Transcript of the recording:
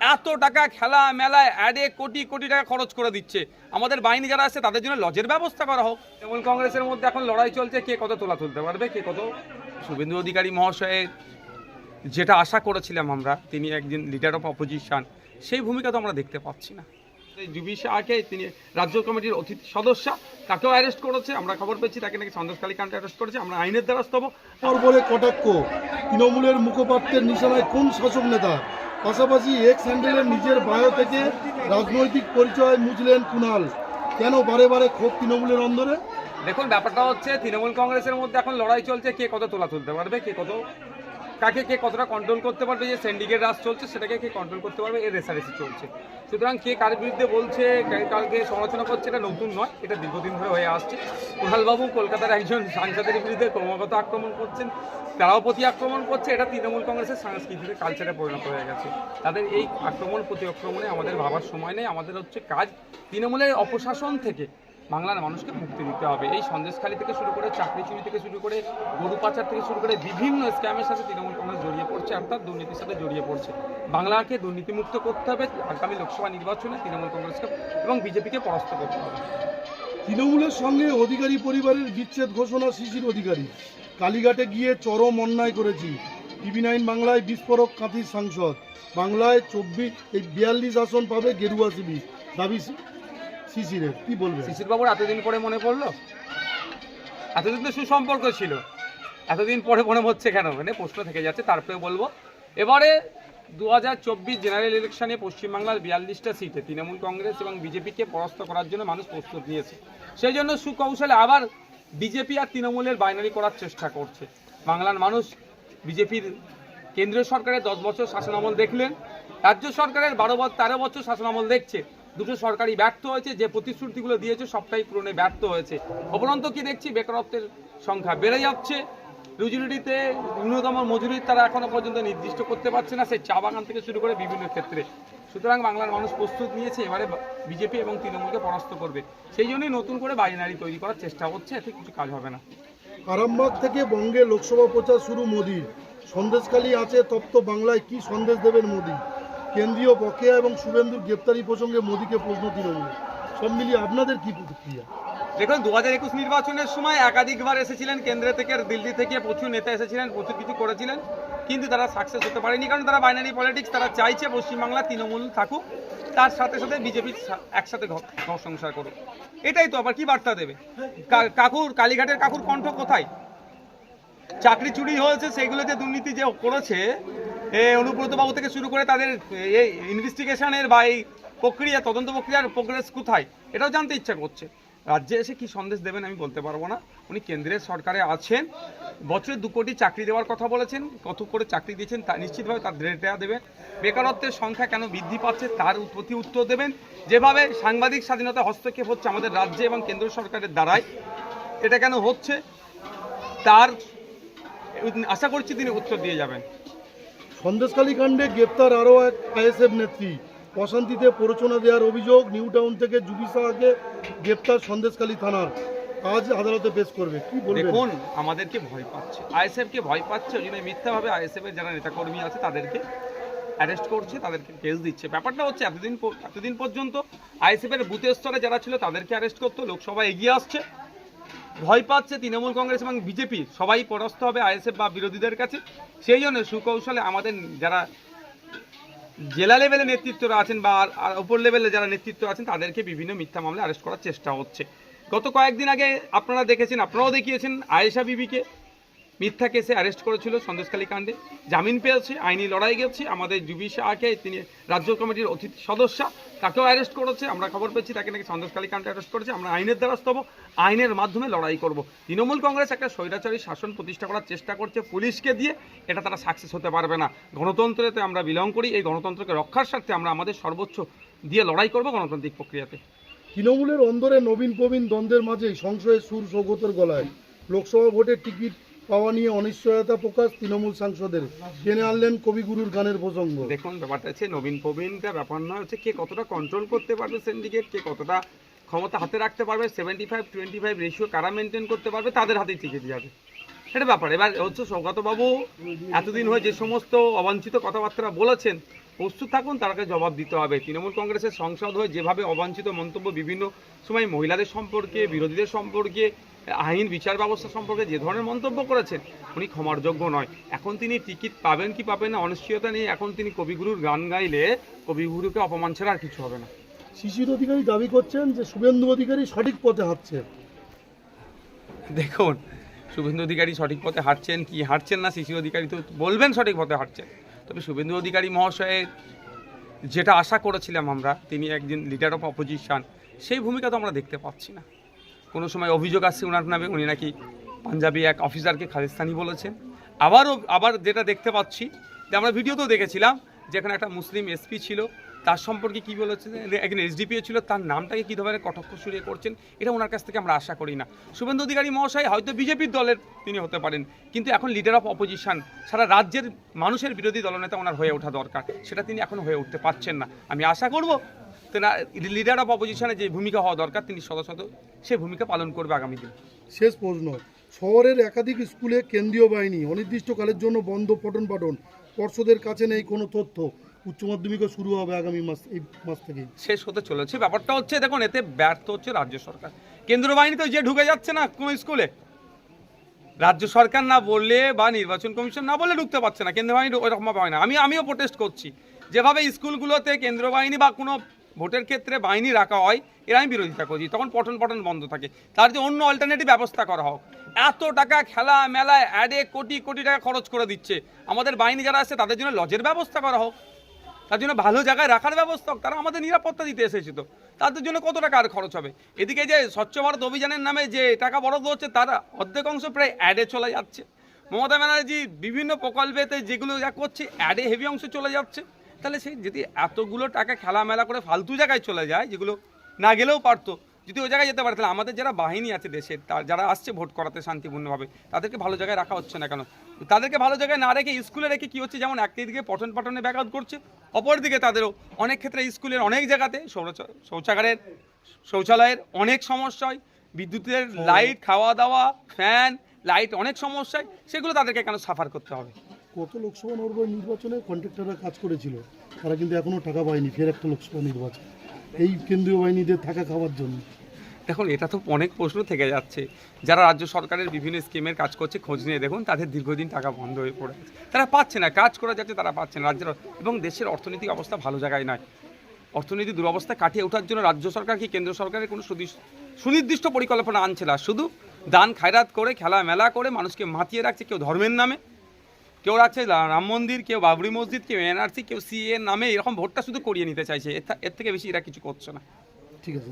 এত টাকা খেলা মেলায় অ্যাডে কোটি কোটি টাকা খরচ করে দিচ্ছে। আমাদের বাহিনী যারা আছে তাদের জন্য লজের ব্যবস্থা করা হোক। তৃণমূল কংগ্রেসের মধ্যে এখন লড়াই চলছে কে কত তোলা তুলতে পারবে কে কত? শুভেন্দু অধিকারী মহাশয়ের যেটা আশা করেছিলাম আমরা তিনি একজন লিডার অফ অপোজিশন সেই ভূমিকা তো আমরা দেখতে পাচ্ছি না। জুবি শাহকে তিনি রাজ্য কমিটির অতিথি সদস্য তাকেও অ্যারেস্ট করেছে আমরা খবর পেয়েছি তাকে নাকি সন্দেশকালী কান্টে অ্যারেস্ট করেছে আমরা আইনের দ্বারস্থ হব। পর বলে কটাক্ষ তৃণমূলের মুখপাত্রের নিশানায় কোন শাসক নেতা পাশাপাশি এক্স হ্যান্ডেলের নিজের বায়ো থেকে রাজনৈতিক পরিচয় মুছলেন কুনাল। কেন বারে বারে ক্ষোভ তৃণমূলের অন্দরে? দেখুন, ব্যাপারটা হচ্ছে, তৃণমূল কংগ্রেসের মধ্যে এখন লড়াই চলছে, কে কত তোলা তুলতে পারবে, কে কত কাকে কে কতটা কন্ট্রোল করতে পারবে, যে সিন্ডিকেট রাজ চলছে, সেটাকে কে কন্ট্রোল করতে পারবে, এর রেসারেসি চলছে। সুতরাং কে কার বিরুদ্ধে বলছে কালকে সমালোচনা করছে, এটা নতুন নয়, এটা দীর্ঘদিন ধরে হয়ে আসছে। কুণালবাবু কলকাতার একজন সাংসদের বিরুদ্ধে ক্রমাগত আক্রমণ করছেন, তারাও প্রতি আক্রমণ করছে, এটা তৃণমূল কংগ্রেসের সাংস্কৃতিক কালচারে পরিণত হয়ে গেছে। তাদের এই আক্রমণ প্রতি আক্রমণে আমাদের ভাবার সময় নেই, আমাদের হচ্ছে কাজ। তৃণমূলের অপশাসন থেকে বাংলার মানুষকে মুক্তি দিতে হবে। এই সন্দেশখালি থেকে শুরু করে চাকরি চুরি থেকে শুরু করে গরু পাচার থেকে শুরু করে বিভিন্ন স্ক্যামের সাথে তৃণমূল কংগ্রেস জড়িয়ে পড়ছে, অর্থাৎ দুর্নীতির সাথে জড়িয়ে পড়ছে। বাংলাকে দুর্নীতিমুক্ত করতে হবে, আগামী লোকসভা নির্বাচনে তৃণমূল কংগ্রেসকে এবং বিজেপিকে পরাস্ত করতে হবে। তৃণমূলের সঙ্গে অধিকারী পরিবারের বিচ্ছেদ ঘোষণা শিশির অধিকারী। কালীঘাটে গিয়ে চরম অন্যায় করেছি। টিভি নাইন বাংলায় বিস্ফোরক কাঁথির সাংসদ। বাংলায় চব্বিশ এই বিয়াল্লিশ আসন পাবে গেরুয়া শিবির। দাবি শিশিরের, কি বলবেন? শিশিরবাবুর এতদিন পরে মনে পড়ল? এতদিন তো সুসম্পর্ক ছিল। এতদিন পরে মনে হচ্ছে কেন? মানে প্রশ্ন থেকে যাচ্ছে তারপরে বলব। এবারে দু হাজার চব্বিশ জেনারেল ইলেকশনে পশ্চিমবাংলার বিয়াল্লিশটা সিটে তৃণমূল কংগ্রেস এবং বিজেপিকে পরাস্ত করার জন্য মানুষ প্রস্তুত নিয়েছে। সেই জন্য সুকৌশলে আবার বিজেপি আর তৃণমূলের বাইনারি করার চেষ্টা করছে। বাংলার মানুষ বিজেপির কেন্দ্রীয় সরকারের দশ বছর শাসনামল দেখলেন, রাজ্য সরকারের বারো বছর তেরো বছর শাসনামল দেখছে। দুটো সরকারই ব্যর্থ হয়েছে, যে প্রতিশ্রুতিগুলো দিয়েছে সবটাই পূরণে ব্যর্থ হয়েছে। অপরন্ত কি দেখছি? বেকারত্বের সংখ্যা বেড়ে যাচ্ছে। রুজিরুটিতে ন্যূনতম মজুরি তারা এখনও পর্যন্ত নির্দিষ্ট করতে পারছে না। সেই চা বাগান থেকে শুরু করে বিভিন্ন ক্ষেত্রে। সুতরাং বাংলার মানুষ প্রস্তুত নিয়েছে, এবারে বিজেপি এবং তৃণমূলকে পরাস্ত করবে। সেই জন্যই নতুন করে বাইনারি তৈরি করার চেষ্টা হচ্ছে, এতে কিছু কাজ হবে না। আরামবাগ থেকে বঙ্গে লোকসভা প্রচার শুরু মোদির। সন্দেশখালী আছে তপ্ত বাংলায় কি সন্দেশ দেবেন মোদি? কেন্দ্রীয় বকেয়া এবং শুভেন্দুর গ্রেপ্তারি প্রসঙ্গে মোদীকে প্রশ্ন তৃণমূল। সব মিলিয়ে আপনাদের কি প্রতিক্রিয়া? দেখুন দু হাজার একুশ নির্বাচনের সময় একাধিকবার এসেছিলেন কেন্দ্র থেকে, দিল্লি থেকে, প্রচুর নেতা এসেছিলেন, প্রচুর কিছু করেছিলেন, কিন্তু তারা সাকসেস হতে পারেনি, কারণ তারা বাইনারি পলিটিক্স তারা চাইছে পশ্চিমবাংলা তৃণমূল থাকুক, তার সাথে সাথে বিজেপি একসাথে ঘর সংসার করুক। এটাই তো, আবার কি বার্তা দেবে? কাকুর, কালীঘাটের কাকুর কণ্ঠ কোথায়? চাকরি চুরি হয়েছে, সেগুলো যে দুর্নীতি যে করেছে এ, অনুব্রত বাবু থেকে শুরু করে তাদের এই ইনভেস্টিগেশনের বা এই প্রক্রিয়া, তদন্ত প্রক্রিয়ার প্রোগ্রেস কোথায়, এটাও জানতে ইচ্ছা করছে। রাজ্যে এসে কি সন্দেশ দেবেন আমি বলতে পারব না। উনি কেন্দ্রের সরকারে আছেন, বছরে দু কোটি চাকরি দেওয়ার কথা বলেছেন, কত করে চাকরি দিয়েছেন তা নিশ্চিতভাবে তার ডেটা দেবেন বেকারত্বের সংখ্যা কেন বৃদ্ধি পাচ্ছে তার প্রতি উত্তর দেবেন। যেভাবে সাংবাদিক স্বাধীনতা হস্তক্ষেপ হচ্ছে আমাদের রাজ্যে এবং কেন্দ্র সরকারের দ্বারাই, এটা কেন হচ্ছে? তার, আশা করছি তিনি উত্তর দিয়ে যাবেন। সন্দেশখালী কাণ্ডে গ্রেপ্তার আরও এক আইএসএফ নেত্রী। অশান্তিতে প্ররোচনা দেওয়ার অভিযোগ নিউ টাউন থেকে জুবি শাহকে গ্রেপ্তার সন্দেশখালী থানার। আজ আদালতে পেশ করবে। কি দেখুন, আমাদেরকে ভয় পাচ্ছে। আইএসএফ কে ভয় পাচ্ছে, ওই জন্য মিথ্যাভাবে আইএসএফ এর যারা নেতাকর্মী আছে, তাদেরকে অ্যারেস্ট করছে, তাদেরকে কেস দিচ্ছে। ব্যাপারটা হচ্ছে, এতদিন এতদিন পর্যন্ত আইএসএফ এর বুথ স্তরে যারা ছিল, তাদেরকে অ্যারেস্ট করতো, লোকসভা এগিয়ে আসছে। ভয় পাচ্ছে তৃণমূল কংগ্রেস এবং বিজেপি। সবাই পরাস্ত হবে আইএসএফ বা বিরোধীদের কাছে। সেই জন্য সুকৌশলে আমাদের যারা জেলা লেভেলে নেতৃত্বরা আছেন বা আর- উপর লেভেলে যারা নেতৃত্ব আছেন, তাদেরকে বিভিন্ন মিথ্যা মামলায় অ্যারেস্ট করার চেষ্টা হচ্ছে। গত কয়েকদিন আগে আপনারা দেখেছেন, আপনারাও দেখিয়েছেন আয়েশা বিবিকে। মিথ্যা কেসে অ্যারেস্ট করেছিল সন্দেশখালী কাণ্ডে। জামিন পেয়েছে, আইনি লড়াই গেছে, আমাদের জুবি শাহকে তিনি রাজ্য কমিটির অতিথি সদস্য, তাকেও অ্যারেস্ট করেছে, আমরা খবর পেয়েছি, তাকে নাকি সন্দেশখালী কাণ্ডে অ্যারেস্ট করেছে, আমরা আইনের দ্বারস্থ হব, আইনের মাধ্যমে লড়াই করব। তৃণমূল কংগ্রেস একটা স্বৈরাচারী শাসন প্রতিষ্ঠা করার চেষ্টা করছে পুলিশকে দিয়ে, এটা তারা সাকসেস হতে পারবে না। গণতন্ত্রেতে আমরা বিলং করি, এই গণতন্ত্রকে রক্ষার স্বার্থে আমরা আমাদের সর্বোচ্চ দিয়ে লড়াই করব গণতান্ত্রিক প্রক্রিয়াতে। তৃণমূলের অন্দরে নবীন প্রবীণ দ্বন্দ্বের মাঝেই সংশয়ের সুর সৌগতের গলায়। লোকসভা ভোটের টিকিট পাওয়া নিয়ে অনিশ্চয়তা প্রকাশ তৃণমূল সাংসদের। টেনে আনলেন কবিগুরুর গানের প্রসঙ্গ। দেখুন, ব্যাপারটা হচ্ছে নবীন প্রবীণটা ব্যাপার নয়, হচ্ছে কে কতটা কন্ট্রোল করতে পারবে সিন্ডিকেট কে কতটা ক্ষমতা হাতে রাখতে পারবে seventy five twenty five ratio কারা মেনটেন করতে পারবে, তাদের হাতেই টিকিট যাবে। সেটা ব্যাপার। এবার হচ্ছে সৌগতবাবু, এতদিন হয়ে যে সমস্ত অবাঞ্ছিত কথাবার্তা বলেছেন প্রস্তুত থাকুন তারাকে জবাব দিতে হবে। তৃণমূল কংগ্রেসের সংসদ হয়ে যেভাবে অবাঞ্ছিত মন্তব্য বিভিন্ন সময় মহিলাদের সম্পর্কে বিরোধীদের সম্পর্কে আইন বিচার ব্যবস্থা সম্পর্কে যে ধরনের মন্তব্য করেছেন উনি ক্ষমার যোগ্য নয়। এখন তিনি টিকিট পাবেন কি পাবেন না অনিশ্চয়তা নেই। এখন তিনি কবিগুরুর গান গাইলে কবিগুরুকে অপমান ছাড়া আর কিছু হবে না। শিশির অধিকারী দাবি করছেন যে শুভেন্দু অধিকারী সঠিক পথে হাঁটছে দেখুন শুভেন্দু অধিকারী সঠিক পথে হাঁটছেন কি হাঁটছেন না শিশির অধিকারী তো বলবেন সঠিক পথে হাঁটছেন। তবে শুভেন্দু অধিকারী মহাশয়ের যেটা আশা করেছিলাম আমরা, তিনি একজন লিডার অফ অপোজিশন সেই ভূমিকা তো আমরা দেখতে পাচ্ছি না। কোনো সময় অভিযোগ আসছে ওনার নামে, উনি নাকি পাঞ্জাবি এক অফিসারকে খালিস্তানি বলেছেন। আবারও, আবার যেটা দেখতে পাচ্ছি, যে আমরা ভিডিওতেও দেখেছিলাম যেখানে একটা মুসলিম এসপি ছিল তার সম্পর্কে কি বলেছেন? একজন এসডিপিও ছিল, তার নামটাকে কী ধরনের কটাক্ষ সুরে করছেন? এটা ওনার কাছ থেকে আমরা আশা করি না। শুভেন্দু অধিকারী মহাশয় হয়তো বিজেপির দলের তিনি হতে পারেন, কিন্তু এখন লিডার অফ অপোজিশন সারা রাজ্যের মানুষের বিরোধী দলনেতা ওনার হয়ে ওঠা দরকার। সেটা তিনি এখন হয়ে উঠতে পারছেন না। আমি আশা করব তেনা লিডার অফ অপোজিশনে যে ভূমিকা হওয়া দরকার, তিনি শত সে ভূমিকা পালন করবে আগামী দিন। শেষ প্রশ্ন, শহরের একাধিক স্কুলে কেন্দ্রীয় বাহিনী অনির্দিষ্টকালের জন্য বন্ধ পঠন পাঠন পর্ষদের কাছে নেই কোনো তথ্য। উচ্চ মাধ্যমিকও শুরু হবে আগামী মাস, এই মাস থেকেই শেষ হতে চলেছে। ব্যাপারটা হচ্ছে, দেখুন, এতে ব্যর্থ হচ্ছে রাজ্য সরকার। কেন্দ্র বাহিনী তো যে ঢুকে যাচ্ছে না কোনো স্কুলে। রাজ্য সরকার না বললে বা নির্বাচন কমিশন না বললে ঢুকতে পারছে না। কেন্দ্র বাহিনী ওইরকম হয় না। আমি, আমিও প্রোটেস্ট করছি। যেভাবে স্কুলগুলোতে কেন্দ্র বাহিনী বা কোনো ভোটের ক্ষেত্রে বাহিনী রাখা হয়, এর আমি বিরোধিতা করছি। তখন পঠন পঠন বন্ধ থাকে। তার যে অন্য অল্টারনেটিভ ব্যবস্থা করা হোক। এত টাকা খেলা মেলায় অ্যাডে কোটি কোটি টাকা খরচ করে দিচ্ছে। আমাদের বাহিনী যারা আছে, তাদের জন্য লজের ব্যবস্থা করা হোক। তার জন্য ভালো জায়গায় রাখার ব্যবস্থা তারা আমাদের নিরাপত্তা দিতে এসেছে তো। তাদের জন্য কত টাকা আর খরচ হবে? এদিকে যে স্বচ্ছ ভারত অভিযানের নামে যে টাকা বরাদ্দ হচ্ছে, তারা অর্ধেক অংশ প্রায় অ্যাডে চলে যাচ্ছে। মমতা ব্যানার্জি বিভিন্ন প্রকল্পেতে যেগুলো যা করছে অ্যাডে হেভি অংশ চলে যাচ্ছে। তাহলে সেই যদি এতগুলো টাকা খেলামেলা করে ফালতু জায়গায় চলে যায়, যেগুলো না গেলেও পারতো যদি ওই জায়গায় যেতে পারে তাহলে আমাদের যারা বাহিনী আছে দেশের তার যারা আসছে ভোট করাতে শান্তিপূর্ণভাবে তাদেরকে ভালো জায়গায় রাখা হচ্ছে না কেন? তাদেরকে ভালো জায়গায় না রেখে স্কুলে রেখে কী হচ্ছে? যেমন একদিকে পঠন পাঠনে ব্যাঘাত করছে অপরদিকে তাদেরও অনেক ক্ষেত্রে স্কুলের অনেক জায়গাতে শৌচাগারের শৌচালয়ের অনেক সমস্যা হয়। বিদ্যুতের লাইট খাওয়া দাওয়া ফ্যান লাইট অনেক সমস্যায় সেগুলো তাদেরকে কেন সাফার করতে হবে? কত লোকসভা নির্বাচনে কন্ট্রাক্টররা কাজ করেছিল তারা কিন্তু এখনও টাকা পায়নি ফের একটা লোকসভা নির্বাচন। এই কেন্দ্রীয় বাহিনীদের থাকা খাওয়ার জন্য। দেখুন, এটা তো অনেক প্রশ্ন থেকে যাচ্ছে। যারা রাজ্য সরকারের বিভিন্ন স্কিমের কাজ করছে, খোঁজ নিয়ে দেখুন, তাদের দীর্ঘদিন টাকা বন্ধ হয়ে পড়ে তারা পাচ্ছে না, কাজ করা যাচ্ছে, তারা পাচ্ছে না। রাজ্যের এবং দেশের অর্থনৈতিক অবস্থা ভালো জায়গায় নয়। অর্থনৈতিক দুরবস্থা কাটিয়ে ওঠার জন্য রাজ্য সরকার কি কেন্দ্র সরকারের কোনো সুনির্দিষ্ট পরিকল্পনা আনছে না? শুধু দান খায়রাত করে খেলা মেলা করে মানুষকে মাতিয়ে রাখছে, কেউ ধর্মের নামে। কেউ রাখছে রাম মন্দির, কেউ বাবরি মসজিদ, কেউ এনআরসি, কেউ সিএ নামে এরকম ভোটটা শুধু করিয়ে নিতে চাইছে। এর থেকে বেশি এরা কিছু করছে না। ঠিক আছে